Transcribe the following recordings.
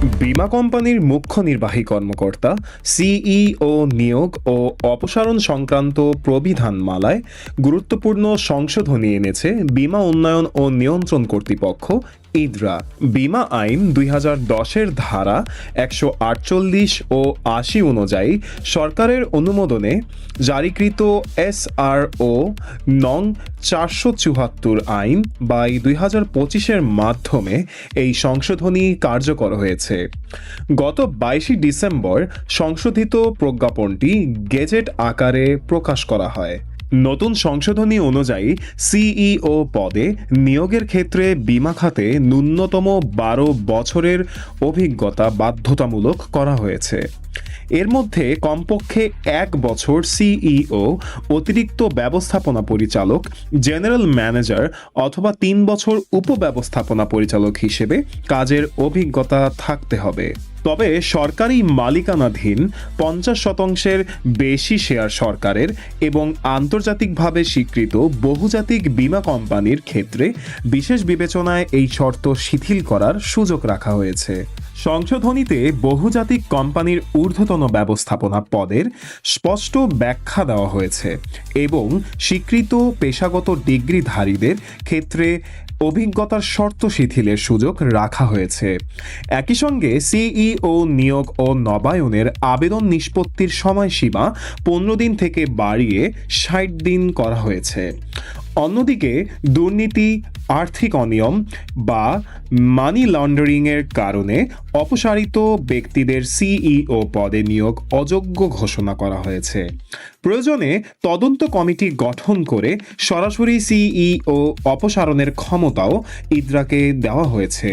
বীমা কোম্পানির মুখ্য নির্বাহী কর্মকর্তা, সিইও নিয়োগ ও অপসারণ সংক্রান্ত প্রবিধানমালায় গুরুত্বপূর্ণ সংশোধনী এনেছে বিমা উন্নয়ন ও নিয়ন্ত্রণ কর্তৃপক্ষ, ইদরা। বিমা আইন দুই হাজার দশের ধারা একশো আটচল্লিশ ও আশি অনুযায়ী সরকারের অনুমোদনে জারিকৃত এসআরও নং চারশো চুয়াত্তর আইন বাই দুই হাজার পঁচিশের মাধ্যমে এই সংশোধনী কার্যকর হয়েছে। গত বাইশে ডিসেম্বর সংশোধিত প্রজ্ঞাপনটি গেজেট আকারে প্রকাশ করা হয়। নতুন সংশোধনী অনুযায়ী সিইও পদে নিয়োগের ক্ষেত্রে বিমা খাতে ন্যূনতম বারো বছরের অভিজ্ঞতা বাধ্যতামূলক করা হয়েছে। এর মধ্যে কমপক্ষে এক বছর সিইও অতিরিক্ত ব্যবস্থাপনা পরিচালক জেনারেল ম্যানেজার অথবা তিন বছর উপব্যবস্থাপনা পরিচালক হিসেবে কাজের অভিজ্ঞতা থাকতে হবে। তবে সরকারি মালিকানাধীন পঞ্চাশ শতাংশের বেশি শেয়ার সরকারের এবং আন্তর্জাতিকভাবে স্বীকৃত বহুজাতিক বীমা কোম্পানির ক্ষেত্রে বিশেষ বিবেচনায় এই শর্ত শিথিল করার সুযোগ রাখা হয়েছে। সংশোধনীতে বহুজাতিক কোম্পানির ঊর্ধ্বতন ব্যবস্থাপনা পদের স্পষ্ট ব্যাখ্যা দেওয়া হয়েছে এবং স্বীকৃত পেশাগত ডিগ্রিধারীদের ক্ষেত্রে অভিজ্ঞতার শর্ত শিথিলের সুযোগ রাখা হয়েছে। একই সঙ্গে সিইও নিয়োগ ও নবায়নের আবেদন নিষ্পত্তির সময়সীমা পনেরো দিন থেকে বাড়িয়ে ষাট দিন করা হয়েছে। অন্যদিকে দুর্নীতি আর্থিক অনিয়ম বা মানি লন্ডারিংয়ের কারণে অপসারিত ব্যক্তিদের সিইও পদে নিয়োগ অযোগ্য ঘোষণা করা হয়েছে। প্রয়োজনে তদন্ত কমিটি গঠন করে সরাসরি সিইও অপসারণের ক্ষমতাও ইদ্রাকে দেওয়া হয়েছে।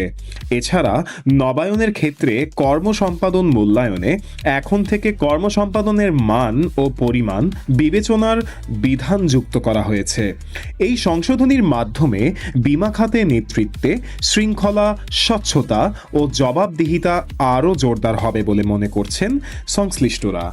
এছাড়া নবায়নের ক্ষেত্রে কর্মসম্পাদন মূল্যায়নে এখন থেকে কর্মসম্পাদনের মান ও পরিমাণ বিবেচনার বিধান যুক্ত করা হয়েছে। এই সংশোধনীর মাধ্যমে বিমা খাতে নেতৃত্বে শৃঙ্খলা স্বচ্ছতা ও জবাবদিহিতা আরও জোরদার হবে বলে মনে করছেন সংশ্লিষ্টরা।